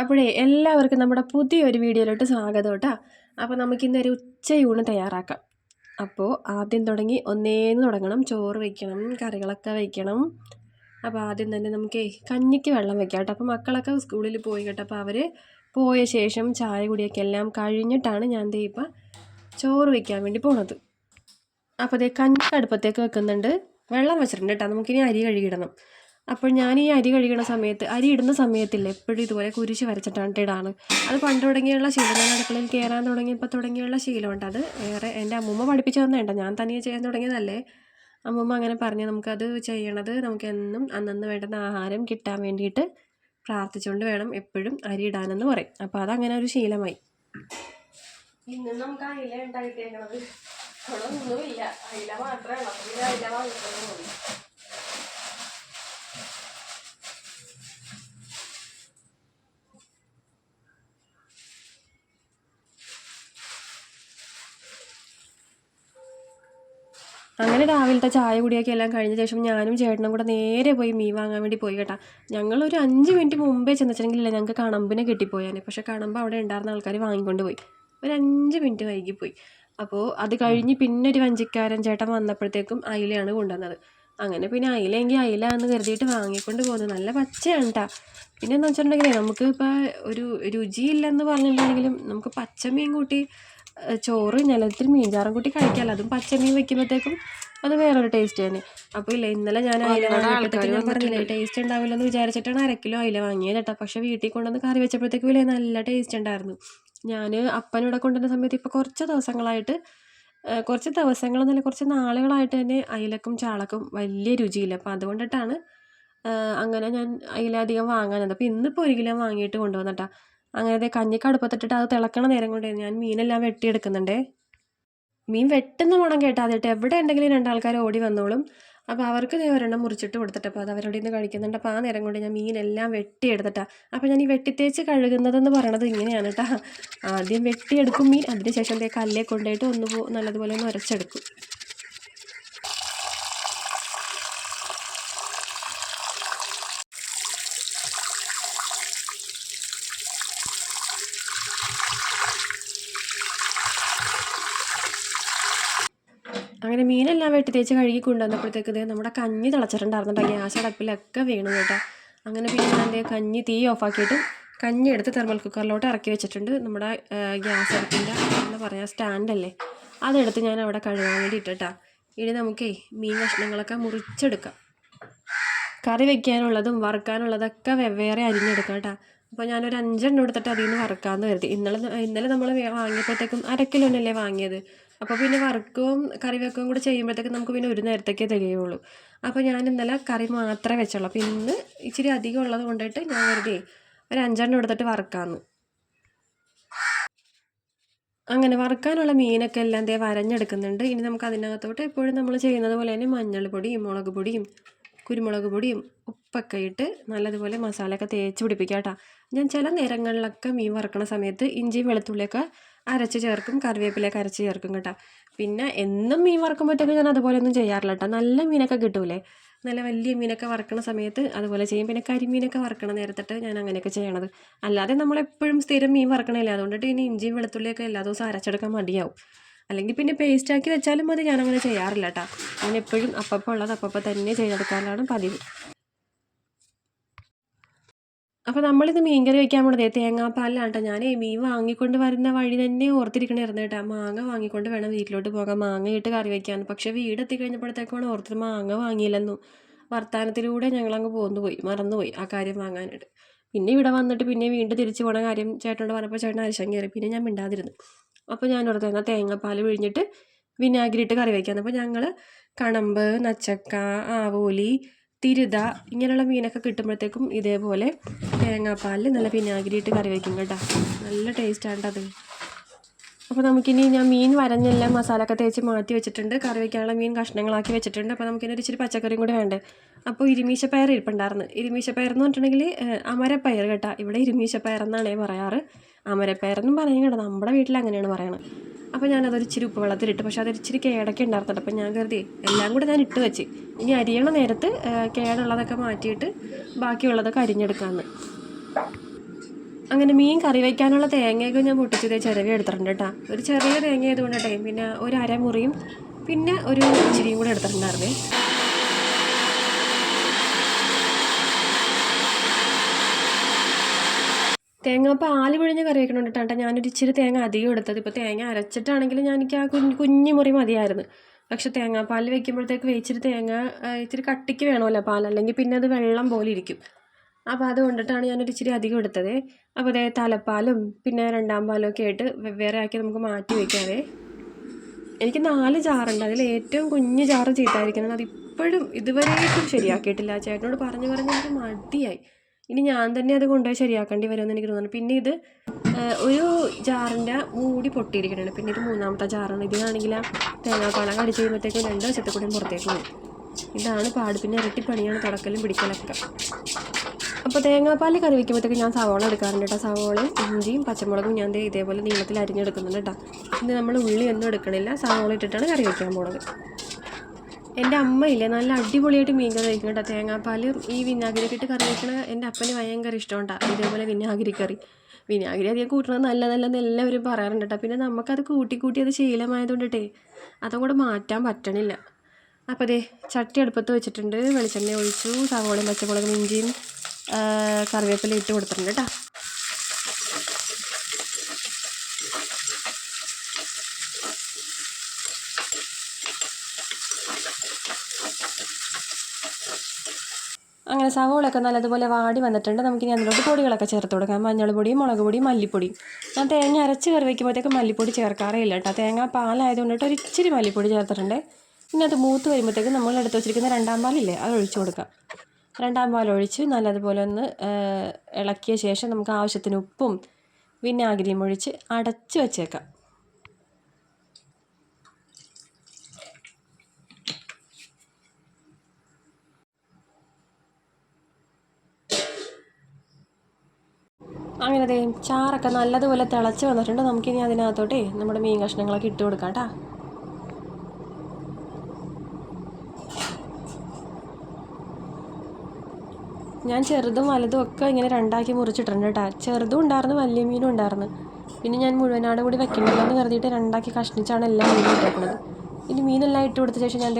അപ്പോഴേ എല്ലാവർക്കും നമ്മുടെ പുതിയൊരു വീഡിയോയിലോട്ട് സ്വാഗതം കേട്ടോ. അപ്പോൾ നമുക്കിന്നൊരു ഉച്ചയൂണ് തയ്യാറാക്കാം. അപ്പോൾ ആദ്യം തുടങ്ങി ഒന്നേന്ന് തുടങ്ങണം. ചോറ് വയ്ക്കണം കറികളൊക്കെ വയ്ക്കണം അപ്പോൾ ആദ്യം തന്നെ നമുക്ക് കഞ്ഞിക്ക് വെള്ളം വെക്കാം കേട്ടോ. അപ്പോൾ മക്കളൊക്കെ സ്കൂളിൽ പോയി കേട്ടോ. അപ്പോൾ അവർ പോയ ശേഷം ചായ കുടിയൊക്കെ എല്ലാം കഴിഞ്ഞിട്ടാണ് ഞാൻ ദേ ഇപ്പം ചോറ് വയ്ക്കാൻ വേണ്ടി പോണത്. അപ്പോൾ അതേ കഞ്ഞി അടുപ്പത്തേക്ക് വെക്കുന്നുണ്ട്. വെള്ളം വെച്ചിട്ടുണ്ട് കേട്ടോ. നമുക്കിനി അരി കഴുകിയിടണം. അപ്പോൾ ഞാൻ ഈ അരി കഴുകണ സമയത്ത് അരി ഇടുന്ന സമയത്തില്ല എപ്പോഴും ഇതുപോലെ കുരിശ് വരച്ചിട്ടാണ് ഇടാണ് അത് പണ്ട് തുടങ്ങിയുള്ള ശീലം അടുക്കളയിൽ കയറാൻ തുടങ്ങിയപ്പോൾ തുടങ്ങിയുള്ള ശീലമുണ്ട്. അത് വേറെ എന്റെ അമ്മൂമ്മ പഠിപ്പിച്ചു തന്നേണ്ട. ഞാൻ തനിയെ ചെയ്യാൻ തുടങ്ങിയതല്ലേ? അമ്മൂമ്മ അങ്ങനെ പറഞ്ഞ് നമുക്കത് ചെയ്യണത് നമുക്ക് എന്നും അന്നന്ന് വേണ്ടുന്ന ആഹാരം കിട്ടാൻ വേണ്ടിയിട്ട് പ്രാർത്ഥിച്ചുകൊണ്ട് വേണം എപ്പോഴും അരി ഇടാനെന്ന് പറയും. അപ്പോൾ അതങ്ങനെ ഒരു ശീലമായി. ഇന്ന് നമുക്ക് അയില ഉണ്ടായിട്ടേക്കണത് ഒന്നുമില്ല അയില മാത്രമേ ഉള്ളൂ. അയില അങ്ങനെ രാവിലത്തെ ചായ കുടിയൊക്കെ എല്ലാം കഴിഞ്ഞ ശേഷം ഞാനും ചേട്ടനും കൂടെ നേരെ പോയി മീൻ വാങ്ങാൻ വേണ്ടി പോയി കേട്ടാ. ഞങ്ങളൊരു അഞ്ച് മിനിറ്റ് മുമ്പേ ചെന്നിട്ടുണ്ടെങ്കിലില്ല ഞങ്ങൾക്ക് കണമ്പിനെ കിട്ടിപ്പോയാനെ. പക്ഷേ കണമ്പ് അവിടെ ഉണ്ടായിരുന്ന ആൾക്കാർ വാങ്ങിക്കൊണ്ട് പോയി. ഒരു അഞ്ച് മിനിറ്റ് വൈകിപ്പോയി അപ്പോൾ അത് കഴിഞ്ഞ് പിന്നെ ഒരു വഞ്ചിക്കാരൻ ചേട്ടൻ വന്നപ്പോഴത്തേക്കും അയിലയാണ് കൊണ്ടുവന്നത്. അങ്ങനെ പിന്നെ അയിലെങ്കിൽ അയില എന്ന് കരുതിയിട്ട് വാങ്ങിക്കൊണ്ട് പോകുന്നത് നല്ല പച്ചയാണ് കേട്ടോ പിന്നെ എന്ന് വെച്ചിട്ടുണ്ടെങ്കിൽ നമുക്ക് ഇപ്പോൾ ഒരു രുചിയില്ലെന്ന് പറഞ്ഞിട്ടുണ്ടെങ്കിലും നമുക്ക് പച്ചമീൻ കൂട്ടി ഏഹ് ഞാൻ ഒത്തിരി മീൻചാറും കൂട്ടി കഴിക്കാമല്ലോ അതും പച്ചമീൻ വെക്കുമ്പോഴത്തേക്കും അത് വേറൊരു ടേസ്റ്റ് തന്നെ. അപ്പോൾ ഇല്ല ഇന്നലെ ഞാൻ അയില വാങ്ങിയപ്പോഴത്തേക്ക് ഞാൻ പറഞ്ഞില്ല ടേസ്റ്റ് ഉണ്ടാവില്ലെന്ന് വിചാരിച്ചിട്ടാണ് അര കിലോ അയില വാങ്ങിയത് കേട്ടോ. പക്ഷേ വീട്ടിൽ കൊണ്ടുവന്ന് കറി വെച്ചപ്പോഴത്തേക്കും ഇല്ലേ നല്ല ടേസ്റ്റ് ഉണ്ടായിരുന്നു. ഞാൻ അപ്പനിവിടെ കൊണ്ടുവന്ന സമയത്ത് ഇപ്പോൾ കുറച്ച് ദിവസങ്ങളായിട്ട് കുറച്ച് ദിവസങ്ങളെന്നല്ല കുറച്ച് നാളുകളായിട്ട് തന്നെ അയിലക്കും ചാളക്കും വലിയ രുചിയില്ല. അപ്പോൾ അതുകൊണ്ടിട്ടാണ് അങ്ങനെ ഞാൻ അയില അധികം വാങ്ങാനത് അപ്പോൾ ഇന്നിപ്പോൾ ഒരു കിലോ വാങ്ങിയിട്ട് കൊണ്ടുവന്നിട്ടാ അങ്ങനെ ദേ കഞ്ഞിക്ക് അടുപ്പത്തിട്ടിട്ട് അത് തിളക്കണ നേരം കൊണ്ടേ ഞാൻ മീനെല്ലാം വെട്ടിയെടുക്കുന്നുണ്ടേ. മീൻ വെട്ടുന്ന മണം കേട്ടാൽ അതിട്ട് എവിടെ ഉണ്ടെങ്കിലും രണ്ടാൾക്കാർ ഓടി വന്നോളും. അപ്പോൾ അവർക്ക് ഞാൻ ഒരെണ്ണം മുറിച്ചിട്ട് കൊടുത്തിട്ട് അപ്പോൾ അത് അവരുടെ നിന്ന് കഴിക്കുന്നുണ്ട്. അപ്പോൾ ആ നേരം കൊണ്ട് ഞാൻ മീനെല്ലാം വെട്ടിയെടുത്തിട്ടാണ് അപ്പോൾ ഞാൻ ഈ വെട്ടിത്തേച്ച് കഴുകുന്നതെന്ന് പറയണത് ഇങ്ങനെയാണ് കേട്ടോ ആദ്യം വെട്ടിയെടുക്കും മീൻ. അതിന് ശേഷം ദേ കല്ലേ കൊണ്ടുപോയിട്ട് ഒന്ന് നല്ലതുപോലെ ഒന്ന് ഉരച്ചെടുക്കും അങ്ങനെ മീനെല്ലാം വെട്ടി തേച്ച് കഴുകി കൊണ്ടുവന്നപ്പോഴത്തേക്ക് നമ്മുടെ കഞ്ഞി തിളച്ചിട്ടുണ്ടായിരുന്നു ഗ്യാസ് അടപ്പിലൊക്കെ വീണു കേട്ടോ. അങ്ങനെ പിന്നെ ഞാൻ കഞ്ഞി തീ ഓഫാക്കിയിട്ട് കഞ്ഞി എടുത്ത് തെർമൽ കുക്കറിലോട്ട് ഇറക്കി വെച്ചിട്ടുണ്ട്. നമ്മുടെ ഗ്യാസ് അടുപ്പിന്റെ എന്ന് പറഞ്ഞാൽ സ്റ്റാൻഡല്ലേ അതെടുത്ത് ഞാൻ അവിടെ കഴുകാൻ വേണ്ടി ഇട്ടിട്ടാ. ഇനി നമുക്കേ മീൻ കഷ്ണങ്ങളൊക്കെ മുറിച്ചെടുക്കാം. കറി വെക്കാനുള്ളതും വറുക്കാനുള്ളതൊക്കെ വെവ്വേറെ അരിഞ്ഞെടുക്കാം കേട്ടോ. അപ്പോൾ ഞാനൊരു അഞ്ചെണ്ണം എടുത്തിട്ട് അതിൽ നിന്ന് വറുക്കാമെന്ന് കരുതി. ഇന്നലെ ഇന്നലെ നമ്മൾ വാങ്ങിയപ്പോഴത്തേക്കും അര കിലോനല്ലേ വാങ്ങിയത്. അപ്പോൾ പിന്നെ വറുക്കവും കറി വെക്കുകയും കൂടെ ചെയ്യുമ്പോഴത്തേക്കും നമുക്ക് പിന്നെ ഒരു നേരത്തേക്കേ തികയുള്ളൂ. അപ്പോൾ ഞാൻ ഇന്നലെ കറി മാത്രമേ വെച്ചുള്ളൂ. അപ്പോൾ ഇന്ന് ഇച്ചിരി അധികം ഉള്ളത് കൊണ്ടിട്ട് ഞാൻ വെറുതെ ഒരു അഞ്ചെണ്ണം എടുത്തിട്ട് വറുക്കാമെന്ന് അങ്ങനെ വറുക്കാനുള്ള മീനൊക്കെ എല്ലാം ദേ വരഞ്ഞെടുക്കുന്നുണ്ട്. ഇനി നമുക്ക് അതിനകത്തോട്ട് എപ്പോഴും നമ്മൾ ചെയ്യുന്നത് പോലെ തന്നെ മഞ്ഞൾ പൊടിയും മുളക് പൊടിയും കുരുമുളക് പൊടിയും ഉപ്പൊക്കെ ഇട്ട് നല്ലതുപോലെ മസാലയൊക്കെ തേച്ച് പിടിപ്പിക്കാം കേട്ടോ ഞാൻ ചില നേരങ്ങളിലൊക്കെ മീൻ വറുക്കണ സമയത്ത് ഇഞ്ചി വെളുത്തുള്ളിയൊക്കെ അരച്ച് ചേർക്കും കറിവേപ്പിലയൊക്കെ അരച്ച് ചേർക്കും കേട്ടോ. പിന്നെ എന്നും മീൻ വറക്കുമ്പോഴത്തേക്കും ഞാൻ അതുപോലെ ഒന്നും ചെയ്യാറില്ല കേട്ടോ. നല്ല മീനൊക്കെ കിട്ടൂലേ? നല്ല വലിയ മീനൊക്കെ വറക്കണ സമയത്ത് അതുപോലെ ചെയ്യും. പിന്നെ കരിമീനൊക്കെ വറക്കണ നേരത്തിട്ട് ഞാൻ അങ്ങനെയൊക്കെ ചെയ്യണത്. അല്ലാതെ നമ്മളെപ്പോഴും സ്ഥിരം മീൻ വറക്കണില്ല അതുകൊണ്ടിട്ട് ഇനി ഇഞ്ചിയും വെളുത്തുള്ളിയൊക്കെ എല്ലാ ദിവസവും അരച്ചെടുക്കാൻ മടിയാവും. അല്ലെങ്കിൽ പിന്നെ പേസ്റ്റ് ആക്കി വെച്ചാലും മതി. ഞാനങ്ങനെ ചെയ്യാറില്ല കേട്ടോ. ഞാൻ എപ്പോഴും അപ്പപ്പോൾ ഉള്ളത് അപ്പപ്പോൾ തന്നെ ചെയ്തെടുക്കാനാണ് പതിവ്. അപ്പോൾ നമ്മളിത് മീൻകറി വെക്കാൻ പോണതേ. തേങ്ങാപ്പാലിലാണ് കേട്ടോ ഞാൻ മീൻ വാങ്ങിക്കൊണ്ട് വരുന്ന വഴി തന്നെ ഓർത്തിരിക്കണമായിരുന്നു കേട്ടോ. മാങ്ങ വാങ്ങിക്കൊണ്ട് വേണം വീട്ടിലോട്ട് പോകാൻ. മാങ്ങ ഇട്ട് കറി വെക്കാൻ പക്ഷേ വീടെത്തി കഴിഞ്ഞപ്പോഴത്തേക്കാണ് ഓർത്തത് മാങ്ങ വാങ്ങിയില്ലെന്നു. വർത്തമാനത്തിലൂടെ ഞങ്ങളങ്ങ് പോയി മറന്നുപോയി ആ കാര്യം വാങ്ങാനായിട്ട്. പിന്നെ ഇവിടെ വന്നിട്ട് പിന്നെ വീണ്ടും തിരിച്ചു പോണ കാര്യം ചേട്ടനോട് പറഞ്ഞപ്പോൾ ചേട്ടൻ അരിശം കയറി. പിന്നെ ഞാൻ മിണ്ടാതിരുന്നു. അപ്പോൾ ഞാൻ ഓർത്ത് എന്നാൽ തേങ്ങാപ്പാൽ പിഴിഞ്ഞിട്ട് വിനാഗിരിയിട്ട് കറി വയ്ക്കാം അപ്പോൾ ഞങ്ങൾ കണമ്പ് നച്ചക്ക ആവോലി തിരുത ഇങ്ങനെയുള്ള മീനൊക്കെ കിട്ടുമ്പോഴത്തേക്കും ഇതേപോലെ തേങ്ങാപ്പാലിൽ നല്ല വിനാഗിരി ഇട്ട് കറി വയ്ക്കും കേട്ടോ. നല്ല ടേസ്റ്റാണ് അത്. അപ്പോൾ നമുക്കിനി ഞാൻ മീൻ വരഞ്ഞെല്ലാം മസാല ഒക്കെ തേച്ച് മാറ്റി വെച്ചിട്ടുണ്ട്. കറി വയ്ക്കാനുള്ള മീൻ കഷ്ണങ്ങളാക്കി വെച്ചിട്ടുണ്ട്. അപ്പോൾ നമുക്കിനി ഒരു ഇച്ചിരി പച്ചക്കറിയും കൂടി വേണ്ടേ. അപ്പോൾ ഇരുമീശപ്പയർ ഇരിപ്പുണ്ടായിരുന്നു. ഇരുമീശപ്പയർ എന്ന് പറഞ്ഞിട്ടുണ്ടെങ്കിൽ അമരപ്പയർ കേട്ടോ. ഇവിടെ ഇരുമീശപ്പയർ എന്നാണേ പറയാറ്. അമരപ്പയർ എന്നും പറയും കേട്ടോ. നമ്മുടെ വീട്ടിൽ അങ്ങനെയാണ് പറയുന്നത് അപ്പോൾ ഞാനതൊരു ഉപ്പ് വെള്ളത്തിലിട്ട് പക്ഷേ അതൊരു ഇച്ചിരി കേടൊക്കെ ഉണ്ടായിരുന്നുണ്ട്. അപ്പോൾ ഞാൻ കരുതി എല്ലാം കൂടെ ഞാൻ ഇട്ട് വെച്ച്. ഇനി അരിയണ നേരത്ത് കേടുള്ളതൊക്കെ മാറ്റിയിട്ട് ബാക്കിയുള്ളതൊക്കെ അരിഞ്ഞെടുക്കാമെന്ന് അങ്ങനെ മീൻ കറി വയ്ക്കാനുള്ള തേങ്ങയൊക്കെ ഞാൻ പൊട്ടിച്ചത് ചിരവി എടുത്തിട്ടുണ്ട് കേട്ടോ ഒരു ചെറിയ തേങ്ങ ആയതുകൊണ്ടേ പിന്നെ ഒരു അരമുറിയും പിന്നെ ഒരു ഇച്ചിരിയും കൂടെ എടുത്തിട്ടുണ്ടായിരുന്നേ. തേങ്ങ പാൽ പിഴിഞ്ഞ് കറി വയ്ക്കണം കേട്ടോ ഞാനൊരു ഇച്ചിരി തേങ്ങ അധികം എടുത്തത്. ഇപ്പോൾ തേങ്ങ അരച്ചിട്ടാണെങ്കിൽ ഞാൻ എനിക്ക് ആ കുഞ്ഞ് കുഞ്ഞു മുറി മതിയായിരുന്നു. പക്ഷെ തേങ്ങാപ്പാൽ വെക്കുമ്പോഴത്തേക്ക് ഇച്ചിരി തേങ്ങ ഇച്ചിരി കട്ടിക്ക് വേണമല്ലോ പാൽ അല്ലെങ്കിൽ പിന്നെ അത് വെള്ളം പോലെ ഇരിക്കും. അപ്പോൾ അത് കൊണ്ടിട്ടാണ് ഞാനൊരു ഇച്ചിരി അധികം എടുത്തത്. അപ്പോൾ അതേ തലപ്പാലും പിന്നെ രണ്ടാം പാലും ഒക്കെ ആയിട്ട് വെവ്വേറെ ആക്കി നമുക്ക് മാറ്റി വയ്ക്കാവേ എനിക്ക് നാല് ജാറുണ്ട്. അതിൽ ഏറ്റവും കുഞ്ഞു ജാറ് ചീത്തായിരിക്കുന്നത് അതിപ്പോഴും ഇതുവരെയായിട്ടും ശരിയാക്കിയിട്ടില്ല. ചേട്ടനോട് പറഞ്ഞു പറഞ്ഞ് എനിക്ക് മടിയായി. ഇനി ഞാൻ തന്നെ അത് കൊണ്ടുപോയി ശരിയാക്കേണ്ടി വരുമെന്ന് എനിക്ക് തോന്നുന്നു. പിന്നെ ഇത് ഒരു ജാറിന്റെ മൂടി പൊട്ടിയിരിക്കുന്നുണ്ട് പിന്നെ ഇത് മൂന്നാമത്തെ ജാറാണ്. ഇതിനാണെങ്കിൽ തേങ്ങാപ്പാളം കടിച്ച് കഴിയുമ്പോഴത്തേക്കും രണ്ട് വശത്തെ കൂടെയും പുറത്തേക്ക് പോകും. ഇതാണ് പാട്. പിന്നെ ഇരട്ടി പണിയാണ് തുടക്കലും പിടിക്കലൊക്കെ. അപ്പോൾ തേങ്ങാപ്പാൽ കറി വയ്ക്കുമ്പോഴത്തേക്ക് ഞാൻ സവോള എടുക്കാറുണ്ട് കേട്ടോ സവോളയും ഇഞ്ചിയും പച്ചമുളകും ഞാൻ ഇതേപോലെ നീളത്തിൽ അരിഞ്ഞെടുക്കുന്നുണ്ട് കേട്ടോ ഇത് നമ്മൾ ഉള്ളി ഒന്നും എടുക്കണില്ല. സവോള ഇട്ടിട്ടാണ് കറി വയ്ക്കാൻ പോണത്. എന്റെ അമ്മയില്ലേ നല്ല അടിപൊളിയായിട്ട് മീൻ കറി വയ്ക്കും കേട്ടോ തേങ്ങാപ്പാലും ഈ വിനാഗിരിയൊക്കെ ഇട്ട് കറി വയ്ക്കണ എന്റെ അപ്പന് ഭയങ്കര ഇഷ്ടമുണ്ടാ ഇതേപോലെ വിനാഗിരി കറി. വിനാഗിരി അധികം കൂട്ടണത് നല്ലതല്ലെന്ന് എല്ലാവരും പറയാറുണ്ട് കേട്ടോ പിന്നെ നമുക്കത് കൂട്ടി കൂട്ടി അത് ശീലമായതുകൊണ്ടിട്ടേ അതും കൂടെ മാറ്റാൻ പറ്റണില്ല. അപ്പോൾ അതെ ചട്ടി അടുപ്പത്ത് വെച്ചിട്ടുണ്ട്. വെളിച്ചെണ്ണ ഒഴിച്ചു. സവോളയും പച്ചമുളകും ഇഞ്ചിയും കറിവേപ്പില ഇട്ട് കൊടുത്തിട്ടുണ്ട് കേട്ടോ അങ്ങനെ സവോളൊക്കെ നല്ലതുപോലെ വാടി വന്നിട്ടുണ്ട്. നമുക്കിനി അതിലോട്ട് പൊടികളൊക്കെ ചേർത്ത് കൊടുക്കാം. മഞ്ഞൾപ്പൊടി മുളക് പൊടിയും മല്ലിപ്പൊടിയും. ഞാൻ തേങ്ങ അരച്ച് കറി വയ്ക്കുമ്പോഴത്തേക്ക് മല്ലിപ്പൊടി ചേർക്കാറേ ഇല്ല കേട്ടോ തേങ്ങ പാലായതുകൊണ്ടിട്ട് ഒരിച്ചിരി മല്ലിപ്പൊടി ചേർത്തിട്ടുണ്ട്. ഇനി അത് മൂത്ത് വരുമ്പോഴത്തേക്ക് നമ്മൾ എടുത്ത് വെച്ചിരിക്കുന്ന രണ്ടാം പാലില്ലേ അത് ഒഴിച്ചു കൊടുക്കാം. രണ്ടാം പാൽ ഒഴിച്ച് നല്ലതുപോലെ ഒന്ന് ഇളക്കിയ ശേഷം നമുക്ക് ആവശ്യത്തിന് ഉപ്പും വിനാഗിരിയും ഒഴിച്ച് അടച്ച് വച്ചേക്കാം. അങ്ങനെ ദേ ചാറൊക്കെ നല്ലതുപോലെ തിളച്ച് വന്നിട്ടുണ്ട്. നമുക്കിനി അതിനകത്തോട്ടേ നമ്മുടെ മീൻ കഷ്ണങ്ങളൊക്കെ ഇട്ട് കൊടുക്കാം കേട്ടോ. ഞാൻ ചെറുതും വലുതും ഒക്കെ ഇങ്ങനെ രണ്ടാക്കി മുറിച്ചിട്ടുണ്ട് കേട്ടോ ചെറുതും ഉണ്ടായിരുന്നു വലിയ മീനും ഉണ്ടായിരുന്നു. പിന്നെ ഞാൻ മുഴുവനാട് കൂടി വെക്കണ്ടല്ലോ എന്ന് കരുതിയിട്ട് രണ്ടാക്കി കഷ്ണിച്ചാണ് എല്ലാം മീനും ഇട്ടേക്കുന്നത് ഇനി മീനെല്ലാം ഇട്ട് കൊടുത്ത ശേഷം ഞാൻ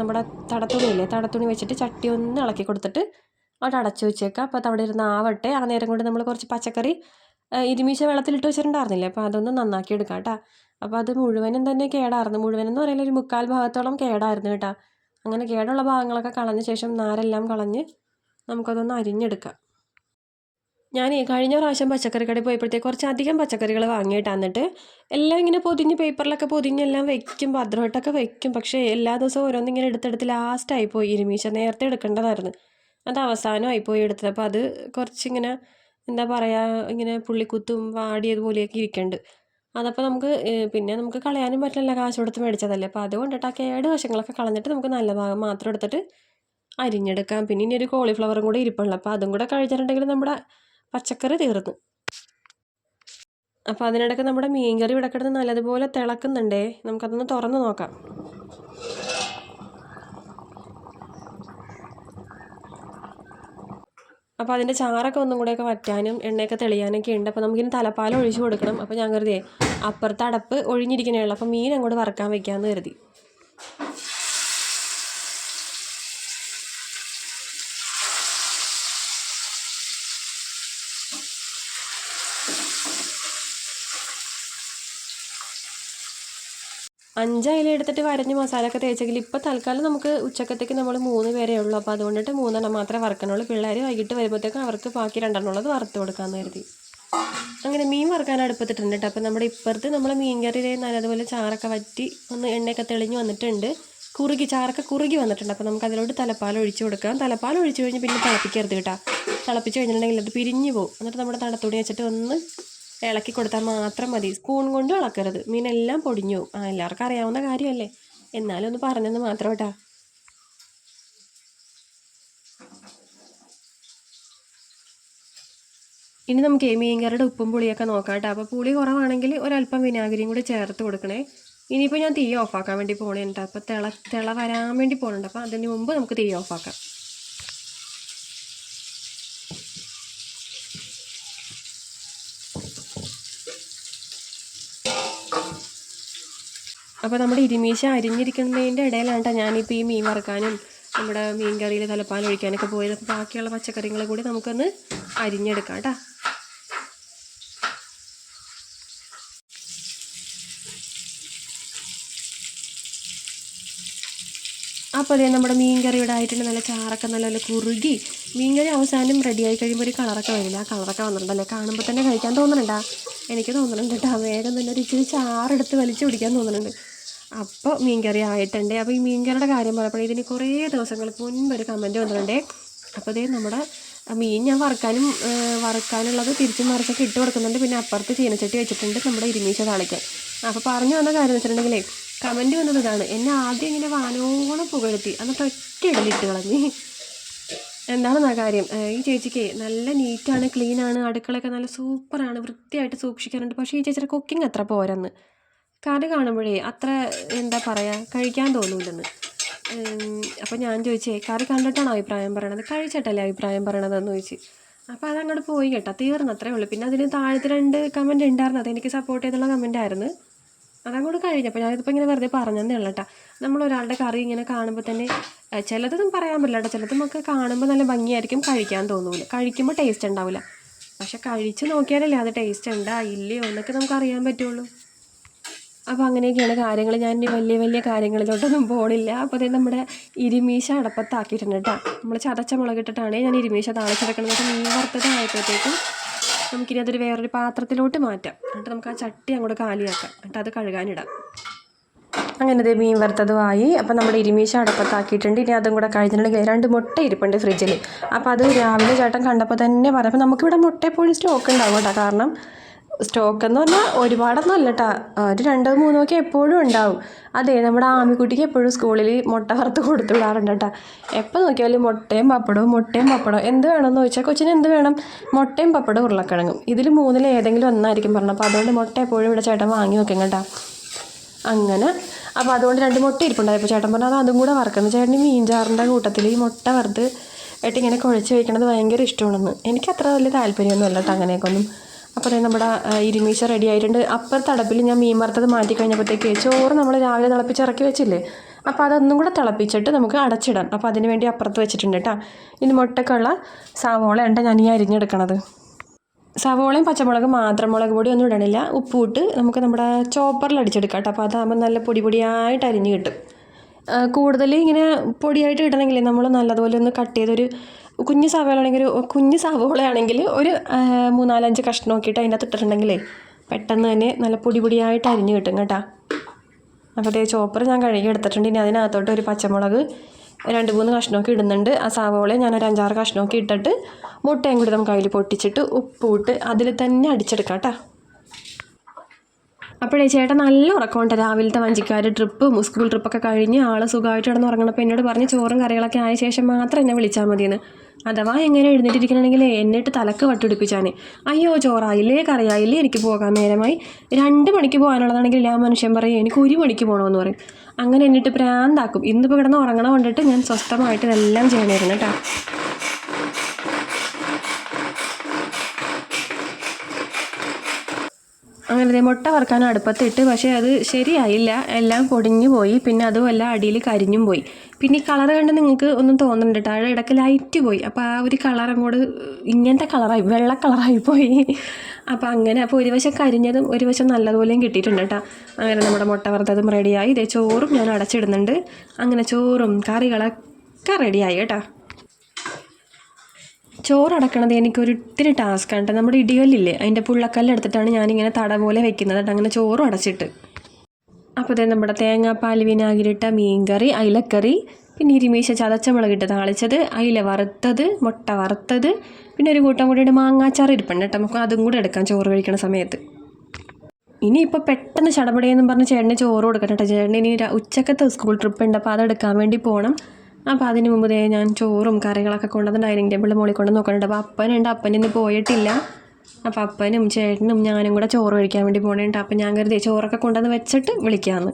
നമ്മുടെ തടത്തുണിയില്ലേ തടത്തുണി വെച്ചിട്ട് ചട്ടി ഒന്ന് ഇളക്കി കൊടുത്തിട്ട് അവിടെ അടച്ചു വെച്ചേക്കാം. അപ്പോൾ അവിടെ ഇരുന്ന് ആവട്ടെ. ആ നേരം കൊണ്ട് നമ്മൾ കുറച്ച് പച്ചക്കറി ഇരുമീശ വെള്ളത്തിലിട്ട് വെച്ചിട്ടുണ്ടായിരുന്നില്ലേ? അപ്പോൾ അതൊന്ന് നന്നാക്കി എടുക്കാം കേട്ടോ അപ്പോൾ അത് മുഴുവനും തന്നെ കേടായിരുന്നു. മുഴുവനെന്ന് പറയുന്നത് ഒരു മുക്കാൽ ഭാഗത്തോളം കേടായിരുന്നു കേട്ടോ അങ്ങനെ കേടുള്ള ഭാഗങ്ങളൊക്കെ കളഞ്ഞ ശേഷം നാരെല്ലാം കളഞ്ഞ് നമുക്കതൊന്ന് അരിഞ്ഞെടുക്കാം. ഞാൻ കഴിഞ്ഞ പ്രാവശ്യം പച്ചക്കറി കടയിൽ പോയപ്പോഴത്തേക്ക് കുറച്ച് അധികം പച്ചക്കറികൾ വാങ്ങിയിട്ട് എന്നിട്ട് എല്ലാം ഇങ്ങനെ പൊതിഞ്ഞ് പേപ്പറിലൊക്കെ പൊതിഞ്ഞെല്ലാം വെക്കും ഭദ്രമായിട്ടൊക്കെ വെക്കും. പക്ഷേ എല്ലാ ദിവസവും ഓരോന്നിങ്ങനെ എടുത്തെടുത്ത് ലാസ്റ്റായി പോയി. ഇരുമീശ നേരത്തെ എടുക്കേണ്ടതായിരുന്നു. അത് അവസാനമായി പോയി എടുത്തത്. അപ്പോൾ അത് കുറച്ചിങ്ങനെ എന്താ പറയുക ഇങ്ങനെ പുള്ളിക്കുത്തും വാടിയതുപോലെയൊക്കെ ഇരിക്കുന്നുണ്ട് അതപ്പോൾ നമുക്ക് പിന്നെ നമുക്ക് കളയാനും പറ്റില്ല കാശ് കൊടുത്ത് മേടിച്ചതല്ലേ. അപ്പോൾ അതുകൊണ്ടിട്ട് ആ കേട് വശങ്ങളൊക്കെ കളഞ്ഞിട്ട് നമുക്ക് നല്ല ഭാഗം മാത്രം എടുത്തിട്ട് അരിഞ്ഞെടുക്കാം. പിന്നെ ഇനി ഒരു കോളിഫ്ലവറും കൂടെ ഇരിപ്പുള്ളൂ അപ്പോൾ അതും കൂടെ കഴിച്ചിട്ടുണ്ടെങ്കിൽ നമ്മുടെ പച്ചക്കറി തീർന്നു. അപ്പോൾ അതിനിടയ്ക്ക് നമ്മുടെ മീൻകറി ഇവിടെ കിടന്ന് നല്ലതുപോലെ തിളക്കുന്നുണ്ടേ. നമുക്കതൊന്ന് തുറന്ന് നോക്കാം. അപ്പോൾ അതിന്റെ ചാറൊക്കെ ഒന്നും കൂടെയൊക്കെ വറ്റാനും എണ്ണയൊക്കെ തെളിയാനൊക്കെ ഉണ്ട്. അപ്പോൾ നമുക്കിനി തലപ്പാലം ഒഴിച്ചു കൊടുക്കണം. അപ്പോൾ ഞാൻ കരുതിയേ അപ്പുറത്തെ അടപ്പ് ഒഴിഞ്ഞിരിക്കണേ ഉള്ളൂ. അപ്പോൾ മീൻ അങ്ങോട്ട് വറക്കാൻ വയ്ക്കാമെന്ന് കരുതി. അഞ്ച് എടുത്തിട്ട് വരഞ്ഞ് മസാലയൊക്കെ തേച്ചെങ്കിൽ ഇപ്പോൾ തൽക്കാലം നമുക്ക് ഉച്ചക്കത്തേക്ക് നമ്മൾ മൂന്ന് പേരേ ഉള്ളൂ. അപ്പോൾ അതുകൊണ്ടിട്ട് മൂന്നെണ്ണം മാത്രമേ വറക്കണുള്ളൂ പിള്ളേർ വൈകിട്ട് വരുമ്പോഴത്തേക്കും അവർക്ക് ബാക്കി രണ്ടെണ്ണം ഉള്ളത് വറുത്ത് കൊടുക്കാമെന്ന് കരുതി. അങ്ങനെ മീൻ വറുക്കാൻ അടുപ്പത്തിട്ടുണ്ട് കേട്ടോ അപ്പോൾ നമ്മുടെ ഇപ്പുറത്ത് നമ്മൾ മീൻ കറി നല്ലതുപോലെ ചാറൊക്കെ വറ്റി ഒന്ന് എണ്ണയൊക്കെ തെളിഞ്ഞ് വന്നിട്ടുണ്ട്. കുറുകി ചാറൊക്കെ കുറുകി വന്നിട്ടുണ്ട്. അപ്പോൾ നമുക്ക് അതിലോട്ട് തലപ്പാൽ ഒഴിച്ച് കൊടുക്കാം. തലപ്പാൽ ഒഴിച്ച് കഴിഞ്ഞ് പിന്നെ തിളപ്പിക്കരുത് കേട്ടോ തിളപ്പിച്ച് കഴിഞ്ഞിട്ടുണ്ടെങ്കിൽ അത് പിരിഞ്ഞു പോകും. എന്നിട്ട് നമ്മുടെ തണുത്തുണി വെച്ചിട്ട് ഒന്ന് ഇളക്കി കൊടുത്താൽ മാത്രം മതി. സ്പൂൺ കൊണ്ട് ഇളക്കരുത്. മീനെല്ലാം പൊടിഞ്ഞു ആ എല്ലാവർക്കും അറിയാവുന്ന കാര്യമല്ലേ? എന്നാലും ഒന്ന് പറഞ്ഞെന്ന് മാത്രം കേട്ടാ. ഇനി നമുക്ക് മീൻകറിയുടെ ഉപ്പും പുളിയൊക്കെ നോക്കാം കേട്ടോ. അപ്പോൾ പുളി കുറവാണെങ്കിൽ ഒരല്പം വിനാഗിരിയും കൂടി ചേർത്ത് കൊടുക്കണേ. ഇനിയിപ്പോൾ ഞാൻ തീ ഓഫാക്കാൻ വേണ്ടി പോകണേ കേട്ടോ. അപ്പോൾ തിള തിള വരാൻ വേണ്ടി പോകുന്നുണ്ട് അപ്പോൾ അതിന് മുമ്പ് നമുക്ക് തീ ഓഫാക്കാം. അപ്പോൾ നമ്മുടെ ഇരുമീശ അരിഞ്ഞിരിക്കുന്നതിന്റെ ഇടയിലാണ് കേട്ടോ ഞാനിപ്പോൾ ഈ മീൻ വറുക്കാനും നമ്മുടെ മീൻ കറിയിൽ തലപ്പാൽ ഒഴിക്കാനൊക്കെ പോയത്. അപ്പോൾ ബാക്കിയുള്ള പച്ചക്കറികൾ കൂടി നമുക്കൊന്ന് അരിഞ്ഞെടുക്കാം കേട്ടോ അപ്പോൾ അതേ നമ്മുടെ മീൻ കറി ഇവിടെ നല്ല ചാറൊക്കെ നല്ല നല്ല കുറുകി. മീൻ കറി അവസാനം റെഡിയായി കഴിയുമ്പോൾ ഒരു കളറൊക്കെ വരില്ല? ആ കളറൊക്കെ വന്നിട്ടുണ്ടല്ലേ? കാണുമ്പോൾ തന്നെ കഴിക്കാൻ തോന്നുന്നുണ്ടാ എനിക്ക് തോന്നുന്നുണ്ട് കേട്ടോ വേഗം തന്നെ ഒരു ഇച്ചിരി ചാറെടുത്ത് വലിച്ചു പിടിക്കാൻ തോന്നുന്നുണ്ട് അപ്പോൾ മീൻ കറി ആയിട്ടുണ്ട്. അപ്പോൾ ഈ മീൻ കറിയുടെ കാര്യം പറഞ്ഞപ്പോൾ ഇതിന് കുറേ ദിവസങ്ങൾക്ക് മുൻപ് ഒരു കമന്റ് വന്നിട്ടുണ്ട്. അപ്പോൾ അതേ നമ്മുടെ മീൻ ഞാൻ വറുക്കാനും വറുക്കാനുള്ളത് തിരിച്ചും മറിച്ചൊക്കെ ഇട്ട് കൊടുക്കുന്നുണ്ട്. പിന്നെ അപ്പുറത്ത് ചീനച്ചട്ടി വെച്ചിട്ടുണ്ട് നമ്മുടെ ഇരുമീശ താളിക്കാൻ അപ്പോൾ പറഞ്ഞു വന്ന കാര്യം വെച്ചിട്ടുണ്ടെങ്കിലേ കമന്റ് വന്നത് ഇതാണ്. എന്നെ ആദ്യം ഇങ്ങനെ വാനോളം പുകഴ്ത്തി എന്നിട്ട് ഒറ്റ ഇടലിട്ട് കളഞ്ഞ്. എന്താണെന്നാ കാര്യം? ഈ ചേച്ചിക്ക് നല്ല നീറ്റാണ് ക്ലീനാണ് അടുക്കളയൊക്കെ നല്ല സൂപ്പറാണ് വൃത്തിയായിട്ട് സൂക്ഷിക്കാറുണ്ട് പക്ഷേ ഈ ചേച്ചിയുടെ കുക്കിംഗ് അത്ര പോരെന്ന്. കറി കാണുമ്പോഴേ അത്ര എന്താ പറയുക കഴിക്കാൻ തോന്നൂലെന്ന്. അപ്പോൾ ഞാൻ ചോദിച്ചേ കറി കണ്ടിട്ടാണോ അഭിപ്രായം പറയണത്? കഴിച്ചിട്ടല്ലേ അഭിപ്രായം പറയണതെന്ന് ചോദിച്ചു. അപ്പോൾ അതങ്ങോട്ട് പോയി കേട്ടോ തീർന്നു അത്രേ ഉള്ളൂ. പിന്നെ അതിന് താഴത്തെ രണ്ട് കമന്റ് ഉണ്ടായിരുന്നു അതെനിക്ക് സപ്പോർട്ട് ചെയ്തുള്ള കമന്റ് ആയിരുന്നു. അതങ്ങോട്ട് കഴിഞ്ഞപ്പോൾ ഞാനിതിപ്പോൾ ഇങ്ങനെ വെറുതെ പറഞ്ഞതന്നേ ഉള്ളൂ കേട്ടോ. നമ്മൾ ഒരാളുടെ കറി ഇങ്ങനെ കാണുമ്പോൾ തന്നെ ചിലതൊന്നും പറയാൻ പറ്റില്ല കേട്ടോ. ചിലത് നമുക്ക് കാണുമ്പോൾ നല്ല ഭംഗിയായിരിക്കും. കഴിക്കാൻ തോന്നില്ല കഴിക്കുമ്പോൾ ടേസ്റ്റ് ഉണ്ടാവില്ല പക്ഷെ കഴിച്ച് നോക്കിയാലല്ലേ അത് ടേസ്റ്റ് ഉണ്ടാ ഇല്ലയോ എന്നൊക്കെ നമുക്ക് അറിയാൻ പറ്റുള്ളൂ. അപ്പോൾ അങ്ങനെയൊക്കെയാണ് കാര്യങ്ങൾ ഞാൻ ഇനി വലിയ വലിയ കാര്യങ്ങളിലോട്ടൊന്നും പോണില്ല. അപ്പോൾ അതേ നമ്മുടെ ഇരുമീശ അടപ്പത്താക്കിയിട്ടുണ്ട് കേട്ടോ. നമ്മൾ ചതച്ച മുളകിട്ടിട്ടാണ് ഞാൻ ഇരുമീശ താളിച്ചെടുക്കുന്നത് മീൻ വറുത്തതായപ്പോഴത്തേക്കും നമുക്കിനി അതൊരു വേറൊരു പാത്രത്തിലോട്ട് മാറ്റാം. എന്നിട്ട് നമുക്ക് ആ ചട്ടി അങ്ങോട്ട് കാലിയാക്കാം. എന്നിട്ട് അത് കഴുകാനിടാം. അങ്ങനെ ദേ മീൻ വറുത്തതുമായി. അപ്പം നമ്മുടെ ഇരുമീശ അടപ്പത്താക്കിയിട്ടുണ്ട്. ഇനി അതും കൂടെ കഴിഞ്ഞിട്ടുണ്ടെങ്കിൽ രണ്ട് മുട്ട ഇരിപ്പുണ്ട് ഫ്രിഡ്ജിൽ അപ്പോൾ അത് രാവിലെ ചേട്ടൻ കണ്ടപ്പോൾ തന്നെ പറഞ്ഞപ്പോൾ നമുക്കിവിടെ മുട്ട എപ്പോഴും സ്റ്റോക്ക് ഉണ്ടാവും കേട്ടോ. കാരണം സ്റ്റോക്ക് എന്ന് പറഞ്ഞാൽ ഒരുപാടൊന്നും അല്ല കേട്ടോ ഒരു രണ്ടോ മൂന്നോ ഒക്കെ എപ്പോഴും ഉണ്ടാവും. അതെ നമ്മുടെ ആമിക്കുട്ടിക്ക് എപ്പോഴും സ്കൂളിൽ മുട്ട വറുത്ത് കൊടുത്തു വിടാറുണ്ട് കേട്ടോ എപ്പോൾ നോക്കിയാലും മുട്ടയും പപ്പടവും മുട്ടയും പപ്പടവും. എന്ത് വേണമെന്ന് ചോദിച്ചാൽ കൊച്ചിന് എന്ത് വേണം? മുട്ടയും പപ്പടവും ഉരുളക്കിഴങ്ങും. ഇതിൽ മൂന്നിൽ ഏതെങ്കിലും ഒന്നായിരിക്കും പറഞ്ഞത്. അപ്പോൾ അതുകൊണ്ട് മുട്ട എപ്പോഴും ഇവിടെ ചേട്ടൻ വാങ്ങി നോക്കും കേട്ടോ അങ്ങനെ. അപ്പോൾ അതുകൊണ്ട് രണ്ട് മുട്ട ഇരിപ്പുണ്ടായപ്പോൾ ചേട്ടൻ പറഞ്ഞു അത് അതും കൂടെ വറക്കുന്നത് ചേട്ടന് മീൻചാറിന്റെ കൂട്ടത്തിൽ ഈ മുട്ട വറുത്ത് ആയിട്ട് ഇങ്ങനെ കുഴച്ച് വയ്ക്കണത് ഭയങ്കര ഇഷ്ടമാണെന്ന്. എനിക്ക് അത്ര വലിയ താല്പര്യമൊന്നും അല്ല കേട്ടോ അങ്ങനെയൊക്കെ ഒന്നും. അപ്പോൾ നമ്മുടെ ഇരുമീശ റെഡി ആയിട്ടുണ്ട്. അപ്പുറത്തെ അടപ്പിൽ ഞാൻ മീൻ വറുത്തത് മാറ്റി കഴിഞ്ഞപ്പോഴത്തേക്ക് ചോറ് നമ്മൾ രാവിലെ തിളപ്പിച്ച് ഇറക്കി വെച്ചില്ലേ? അപ്പോൾ അതൊന്നും കൂടെ തിളപ്പിച്ചിട്ട് നമുക്ക് അടച്ചിടാം. അപ്പോൾ അതിന് വേണ്ടി അപ്പുറത്ത് വെച്ചിട്ടുണ്ട് കേട്ടോ. ഇനി മുട്ടക്കുള്ള സാവോള ഞാൻ ഈ അരിഞ്ഞെടുക്കണത്. സവോളയും പച്ചമുളകും മാത്രം മുളക് പൊടി ഒന്നും ഇടണില്ല. ഉപ്പ് ഇട്ട് നമുക്ക് നമ്മുടെ ചോപ്പറിൽ അടിച്ചെടുക്കാം കേട്ടോ. അപ്പോൾ അതാകുമ്പോൾ നല്ല പൊടി പൊടിയായിട്ട് അരിഞ്ഞ് കിട്ടും. കൂടുതൽ ഇങ്ങനെ പൊടിയായിട്ട് ഇടണമെങ്കിൽ നമ്മൾ നല്ലതുപോലെ ഒന്ന് കട്ട് ചെയ്തൊരു കുഞ്ഞ് സവോള കുഞ്ഞു സവോളയാണെങ്കിൽ ഒരു മൂന്നാലഞ്ച് കഷ്ണം നോക്കിയിട്ട് അതിന്റെ അകത്ത് ഇട്ടിട്ടുണ്ടെങ്കിലേ പെട്ടെന്ന് തന്നെ നല്ല പൊടി പൊടിയായിട്ട് അരിഞ്ഞ് കിട്ടും കേട്ടോ. അപ്പോൾ അതേ ചോപ്പർ ഞാൻ കഴുകി എടുത്തിട്ടുണ്ട്. ഇനി അതിനകത്തോട്ട് ഒരു പച്ചമുളക് രണ്ട് മൂന്ന് കഷ്ണമൊക്കെ ഇടുന്നുണ്ട്. ആ സവോളയെ ഞാൻ ഒരു അഞ്ചാറ് കഷ്ണമൊക്കെ ഇട്ടിട്ട് മുട്ടയും കൂടി നമുക്ക് അതിൽ പൊട്ടിച്ചിട്ട് ഉപ്പ് ഇട്ട് അതിൽ തന്നെ അടിച്ചെടുക്കാം കേട്ടോ. അപ്പോഴേ ചേട്ടൻ നല്ല ഉറക്കമുണ്ട്. രാവിലത്തെ വഞ്ചിക്കാർ ട്രിപ്പും സ്കൂൾ ട്രിപ്പൊക്കെ കഴിഞ്ഞ് ആൾ സുഖമായിട്ട് കിടന്ന് ഉറങ്ങണപ്പോൾ എന്നോട് പറഞ്ഞ് ചോറും കറികളൊക്കെ ആയ ശേഷം മാത്രം എന്നെ വിളിച്ചാൽ മതിയെന്ന്. അഥവാ എങ്ങനെ എഴുന്നേറ്റിരിക്കണമെങ്കിൽ എന്നിട്ട് തലക്ക് വട്ടുപിടിപ്പിച്ചാണ് അയ്യോ ചോറായില്ലേ കറിയായില്ലേ എനിക്ക് പോകാൻ നേരമായി. രണ്ട് മണിക്ക് പോകാനുള്ളതാണെങ്കിൽ ആ മനുഷ്യൻ പറയും എനിക്ക് ഒരു മണിക്ക് പോകണമെന്ന് പറയും. അങ്ങനെ എന്നിട്ട് പ്രാന്താക്കും. ഇന്നിപ്പോൾ കിടന്ന് ഉറങ്ങണ കൊണ്ടിട്ട് ഞാൻ സ്വസ്ഥമായിട്ട് ഇതെല്ലാം ചെയ്യണമായിരുന്നു കേട്ടോ. അങ്ങനെ മുട്ട വറുക്കാൻ അടുപ്പത്തിട്ട് പക്ഷേ അത് ശരിയായില്ല. എല്ലാം പൊടിഞ്ഞു പോയി. പിന്നെ അതുമല്ല അടിയിൽ കരിഞ്ഞും പോയി. പിന്നെ ഈ കളർ കണ്ട് നിങ്ങൾക്ക് ഒന്നും തോന്നുന്നുണ്ട് കേട്ടോ ഇടയ്ക്ക് ലൈറ്റ് പോയി. അപ്പോൾ ആ ഒരു കളർ അങ്ങോട്ട് ഇങ്ങനത്തെ കളറായി വെള്ള കളറായി പോയി. അപ്പോൾ അങ്ങനെ അപ്പോൾ ഒരു വശം കരിഞ്ഞതും ഒരു വശം നല്ലതുപോലെയും കിട്ടിയിട്ടുണ്ട് കേട്ടോ അങ്ങനെ നമ്മുടെ മുട്ട വറുത്തതും റെഡിയായി ഇതേ ചോറും ഞാൻ അടച്ചിടുന്നുണ്ട്. അങ്ങനെ ചോറും കറികളൊക്കെ റെഡിയായി കേട്ടോ ചോറടക്കണത് എനിക്കൊരു ഇത്തിരി ടാസ്ക്കാണ് കേട്ടോ നമ്മുടെ ഇടികല്ലില്ലേ അതിന്റെ പുള്ളക്കല്ലെടുത്തിട്ടാണ് ഞാനിങ്ങനെ തട പോലെ വെക്കുന്നത്. കേട്ടോ അങ്ങനെ ചോറും അടച്ചിട്ട്. അപ്പോൾ തന്നെ നമ്മുടെ തേങ്ങാപ്പാൽ വിനാഗിരിട്ട മീൻകറി അയിലക്കറി പിന്നെ ഇരുമീശ ചതച്ച മുളകിട്ട് താളിച്ചത് അയില വറുത്തത് മുട്ട വറുത്തത് പിന്നെ ഒരു കൂട്ടം കൂടിയിട്ട് മാങ്ങാച്ചാർ ഇരിപ്പുണ്ട് കേട്ടോ. നമുക്ക് അതും കൂടെ എടുക്കാം ചോറ് കഴിക്കണ സമയത്ത്. ഇനിയിപ്പോൾ പെട്ടെന്ന് ചടപടയെന്നും പറഞ്ഞ് ചേട്ടന് ചോറ് കൊടുക്കട്ടെ കേട്ടോ. ചേട്ടന് ഇനി ഉച്ചക്കത്തെ സ്കൂൾ ട്രിപ്പ് ഉണ്ട്. അപ്പോൾ അതെടുക്കാൻ വേണ്ടി പോകണം അപ്പോൾ അതിന് മുമ്പ് ദേ ഞാൻ ചോറും കറികളൊക്കെ കൊണ്ടുവന്ന് ഡൈനിങ് ടേബിളിൽ മുകളിൽ കൊണ്ട് നോക്കുന്നുണ്ട്. അപ്പോൾ അപ്പനുണ്ട് അപ്പൻ പോയിട്ടില്ല. അപ്പോൾ അപ്പനും ചേട്ടനും ഞാനും കൂടെ ചോറ് കഴിക്കാൻ വേണ്ടി പോകണുണ്ട് അപ്പോൾ ഞാൻ കരുതി ചോറൊക്കെ കൊണ്ടുവന്ന് വെച്ചിട്ട് വിളിക്കാമെന്ന്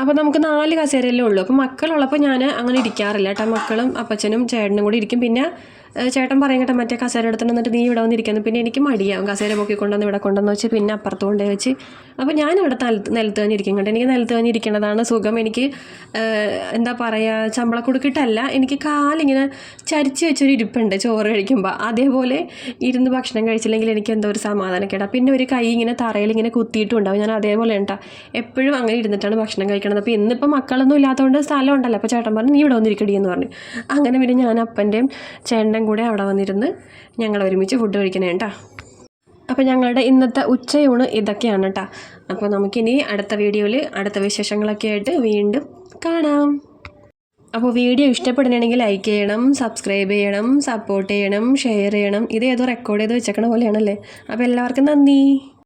അപ്പോൾ നമുക്ക് നാല് കസേരയല്ലേ ഉള്ളൂ. അപ്പോൾ മക്കളുള്ളപ്പോൾ ഞാൻ അങ്ങനെ ഇരിക്കാറില്ല കേട്ടോ. മക്കളും അപ്പച്ചനും ചേട്ടനും കൂടി ഇരിക്കും. പിന്നെ ചേട്ടൻ പറയും കേട്ടോ മറ്റേ കസേര എടുത്തിട്ട് എന്നിട്ട് നീ ഇവിടെ വന്നിരിക്കുന്നു. പിന്നെ എനിക്ക് മടിയാവും. കസേര പൊക്കി കൊണ്ടുവന്ന് ഇവിടെ കൊണ്ടുവന്ന് വെച്ച് പിന്നെ അപ്പുറത്ത് കൊണ്ടുപോയി വെച്ച്. അപ്പോൾ ഞാൻ ഇവിടെ നിലത്ത് തന്നെ ഇരിക്കും കേട്ടോ. എനിക്ക് നിലത്ത് തന്നെ ഇരിക്കേണ്ടതാണ് സുഖം. എനിക്ക് എന്താ പറയുക ചമ്പളക്കുടുക്കിട്ടല്ല എനിക്ക് കാലിങ്ങനെ ചരിച്ച് വെച്ചൊരു ഇരിപ്പുണ്ട് ചോറ് കഴിക്കുമ്പോൾ അതേപോലെ ഇരുന്ന് ഭക്ഷണം കഴിച്ചില്ലെങ്കിൽ എനിക്ക് എന്തോ ഒരു സമാധാനം കേട്ടോ പിന്നെ ഒരു കൈ ഇങ്ങനെ തറയിൽ ഇങ്ങനെ കുത്തിയിട്ടുണ്ടാവും. ഞാൻ അതേപോലെ ഉണ്ടാ എപ്പോഴും അങ്ങനെ ഇരുന്നിട്ടാണ് ഭക്ഷണം കഴിക്കണത്. അപ്പോൾ ഇന്നിപ്പോൾ മക്കളൊന്നും ഇല്ലാത്തതുകൊണ്ട് സ്ഥലം ഉണ്ടല്ലോ. അപ്പോൾ ചേട്ടൻ പറഞ്ഞു നീ ഇവിടെ വന്നിരിക്കടി എന്ന് പറഞ്ഞു. അങ്ങനെ പിന്നെ ഞാൻ അപ്പന്റെയും ചേട്ടന്റെയും കൂടെ അവിടെ വന്നിരുന്ന് ഞങ്ങൾ ഒരുമിച്ച് ഫുഡ് കഴിക്കണേ കേട്ടോ അപ്പോൾ ഞങ്ങളുടെ ഇന്നത്തെ ഉച്ചയൂണ് ഇതൊക്കെയാണ് കേട്ടോ അപ്പോൾ നമുക്കിനി അടുത്ത വീഡിയോയിൽ അടുത്ത വിശേഷങ്ങളൊക്കെ ആയിട്ട് വീണ്ടും കാണാം. അപ്പോൾ വീഡിയോ ഇഷ്ടപ്പെടുന്നുണ്ടെങ്കിൽ ലൈക്ക് ചെയ്യണം സബ്സ്ക്രൈബ് ചെയ്യണം സപ്പോർട്ട് ചെയ്യണം ഷെയർ ചെയ്യണം. ഇത് ഏതോ റെക്കോർഡ് ചെയ്ത് വെച്ചേക്കണ പോലെയാണല്ലേ? അപ്പോൾ എല്ലാവർക്കും നന്ദി.